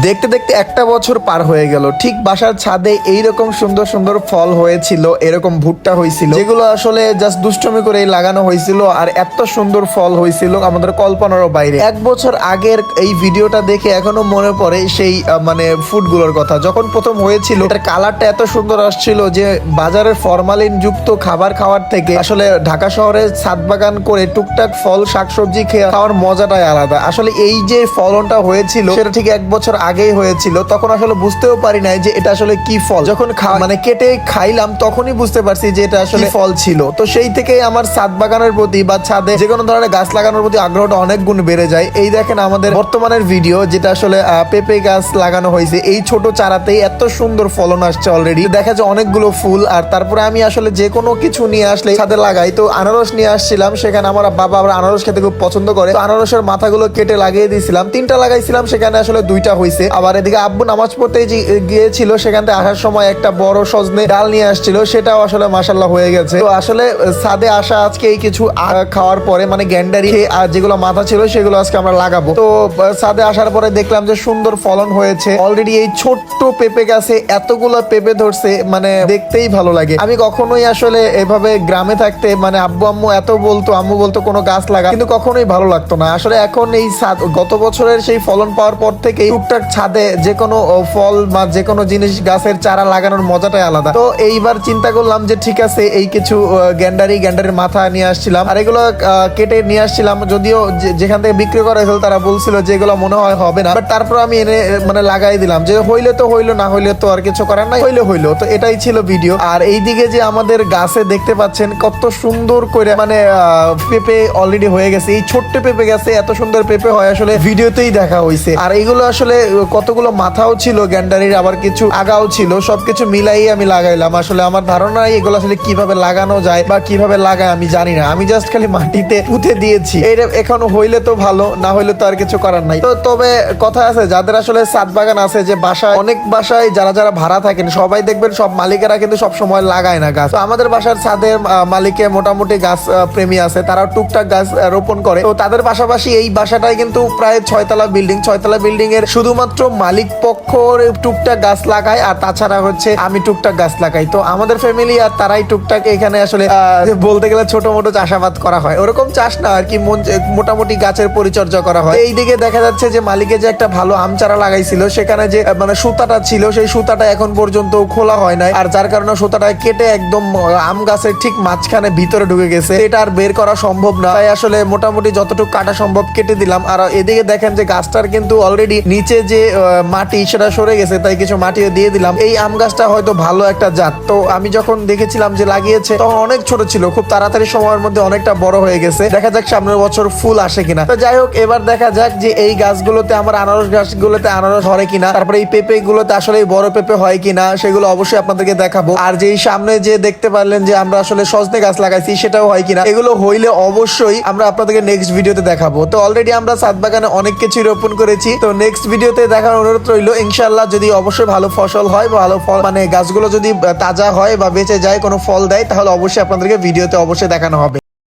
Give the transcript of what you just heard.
দেখতে দেখতে একটা বছর পার হয়ে গেল। ঠিক বাসার ছাদে এইরকম সুন্দর সুন্দর ফল হয়েছিল, এরকম ভুট্টা হয়েছিল, যেগুলো আসলে জাস্ট দুষ্টমি করে লাগানো হয়েছিল আর এত সুন্দর ফল হয়েছিল আমাদের কল্পনারও বাইরে। এক বছর আগের এই ভিডিওটা দেখে এখনও মনে পড়ে সেই মানে ফুডগুলোর কথা। যখন প্রথম হয়েছিল, এটার কালারটা এত সুন্দর আসছিল যে বাজারের ফরমালিন যুক্ত খাবার খাওয়ার থেকে আসলে ঢাকা শহরে ছাদ বাগান করে টুকটাক ফল, শাকসবজি খেয়ে খাওয়ার মজাটাই আলাদা। আসলে এই যে ফলনটা হয়েছিল, সেটা ঠিক এক বছর আগেই হয়েছিল তখন আসলে বুঝতেও পারি নাই যে এটা আসলে কি ফল। যখন মানে কেটে খাইলাম তখনই বুঝতে পারছি যে এটা আসলে ফল ছিল। তো সেই থেকেই আমার ছাদ বাগানের প্রতি বা ছাদে যে কোনো ধরনের গাছ লাগানোর প্রতি আগ্রহটা অনেক গুণ বেড়ে যায়। এই দেখেন আমাদের বর্তমানের ভিডিও যেটা আসলে পেঁপে গাছ লাগানো হয়েছে এই ছোট চারাতেই এত সুন্দর ফলন আসছে অলরেডি দেখা যায় অনেকগুলো ফুল আর তারপরে আমি আসলে যে কোনো কিছু নিয়ে আসলে ছাদে লাগাই। তো আনারস নিয়ে আসছিলাম সেখানে আমার বাবা আবার আনারস খেতে খুব পছন্দ করে। আনারসের মাথাগুলো কেটে লাগিয়ে দিয়েছিলাম। তিনটা লাগাইছিলাম সেখানে আসলে দুইটা হয়েছে। আবার এদিকে আব্বু নামাজ পড়তে গিয়েছিল, সেখান থেকে আসার সময় একটা বড় সজনে ডাল নিয়ে আসছিল, সেটাও আসলে মাসাল্লাহ হয়ে গেছে। তো আসলে ছাদে আসা আজকে এই কিছু খাওয়ার পরে মানে গ্যান্ডারি আর যেগুলো মাথা ছিল, সেগুলো আজকে আমরা লাগাবো। তো ছাদে আসার পরে দেখলাম যে সুন্দর ফলন হয়েছে। অলরেডি এই ছোট্ট পেঁপে গাছে এতগুলো পেঁপে ধরছে মানে দেখতেই ভালো লাগে। আমি কখনোই আসলে এভাবে গ্রামে থাকতে মানে আব্বু আম্মু এত বলতো, আম্মু বলতো কোনো গাছ লাগা কিন্তু কখনোই ভালো লাগতো না। আসলে এখন এই গত বছরের সেই ফলন পাওয়ার পর থেকে টুকটাক ছাদে যে কোনো ফল বা যে কোনো জিনিস গাছের চারা লাগানোর মজাটাই আলাদা। তো এইবার চিন্তা করলাম যে ঠিক আছে, এই কিছু গ্যান্ডারি গ্যান্ডারির মাথা নিয়ে আসছিলাম। আর এগুলো কেটে নিয়ে আসছিলাম, যদিও যেখান থেকে বিক্রি করা হয়েছিল তারা বলছিল যে এগুলো মনে হয় হবে না। বাট তারপর আমি এনে মানে লাগাই দিলাম যে হইলে তো হইল, না হইলে তো আর কিছু করার নাই, হইলে হইল। তো এটাই ছিল ভিডিও। আর এইদিকে যে আমাদের গাছে দেখতে পাচ্ছেন কত সুন্দর করে মানে পেঁপে অলরেডি হয়ে গেছে। এই ছোট্ট পেঁপে গেছে এত সুন্দর পেঁপে হয়, আসলে ভিডিওতেই দেখা হয়েছে আর এইগুলো আসলে কতগুলো মাথাও ছিল, গ্যান্ডারির আবার কিছু আগাও ছিল, সবকিছু মিলাই আমি লাগাইলাম। আসলে আমার ধারণা এগুলো আসলে কীভাবে লাগানো যায় বা কীভাবে লাগায় আমি জানি না। আমি জাস্ট খালি মাটিতে পুঁতে দিয়েছি। এটা এখনও হইলে তো ভালো, না হইলে তো আর কিছু করার নাই। তো তবে কথা আছে, যাদের আসলে সাত বাগান আছে যে বাসায়, অনেক বাসায় যারা যারা ভাড়া থাকেন, সবাই দেখবেন সব মালিকেরা কিন্তু সব সময় লাগায় না গাছ। তো আমাদের বাসার ছাদের মালিকে মোটামুটি গাছ প্রেমী আছে। তারা টুকটাক গাছ রোপণ করে। তো তাদের পাশাপাশি এই বাসাটাই কিন্তু প্রায় ছয়তলা বিল্ডিং ছয়তলা বিল্ডিং এর শুধুমাত্র মালিক পক্ষ টুকটাক গাছ লাগায়, আর তাছাড়া হচ্ছে আমি টুকটাক গাছ লাগাই। তো আমাদের ফ্যামিলি আর তারাই টুকটাক এখানে আসলে বলতে গেলে ছোট মোটো চাষাবাদ করা হয়। ওরকম চাষ না, আর কি মোটামুটি গাছের পরিচর্যা করা হয়। এই দিকে দেখা যাচ্ছে যে মালিকে যে একটা ভালো আম চারা লাগাইছিল, সেখানে যে মানে সুতাটা ছিল, সেই সুতাটা এখন পর্যন্ত খোলা হয় নাই। আর যার কারণে সুতাটা কেটে একদম আম গাছের ঠিক মাঝখানে ভিতরে ঢুকে গেছে। এটা আর বের করা সম্ভব না। তাই আসলে মোটামুটি যতটুকু কাটা সম্ভব কেটে দিলাম। আর এদিকে দেখেন যে গাছটার কিন্তু অলরেডি নিচে যে মাটি সেটা সরে গেছে, তাই কিছু মাটিও দিয়ে দিলাম। এই আম গাছটা হয়তো ভালো একটা জাত। তো আমি যখন দেখেছিলাম যে লাগিয়েছে, তখন অনেক ছোট ছিল, খুব তাড়াতাড়ি সময়ের মধ্যে অনেকটা বড় হয়ে গেছে। দেখা যাক সামনের বছর ফুল আসে কিনা। তো যাই হোক, এবার দেখা যাক যে এই গাছগুলোতে, আমার আনারস গাছগুলোতে আনারস ধরে কিনা। তারপরে এই পেঁপে গুলোতে আসলে বড় পেঁপে হয় কিনা, সেগুলো অবশ্যই আপনাদেরকে দেখাবো। আর যে সামনে যে দেখতে পারলেন যে আমরা আসলে সজনে গাছ লাগাইছি, সেটাও হয় কিনা। এগুলো হইলে অবশ্যই আমরা আপনাদেরকে নেক্সট ভিডিওতে দেখাবো। তো অলরেডি আমরা সাত বাগানে অনেক কিছু রোপণ করেছি। তো নেক্সট ভিডিওতে দেখার অনুরোধ রইল ইনশাল্লাহ যদি অবশ্যই ভালো ফসল হয়, ভালো ফল মানে গাছগুলো যদি তাজা হয় বা বেঁচে যায়, কোনো ফল দেয়, তাহলে অবশ্যই আপনাদেরকে ভিডিওতে অবশ্যই দেখানো হবে।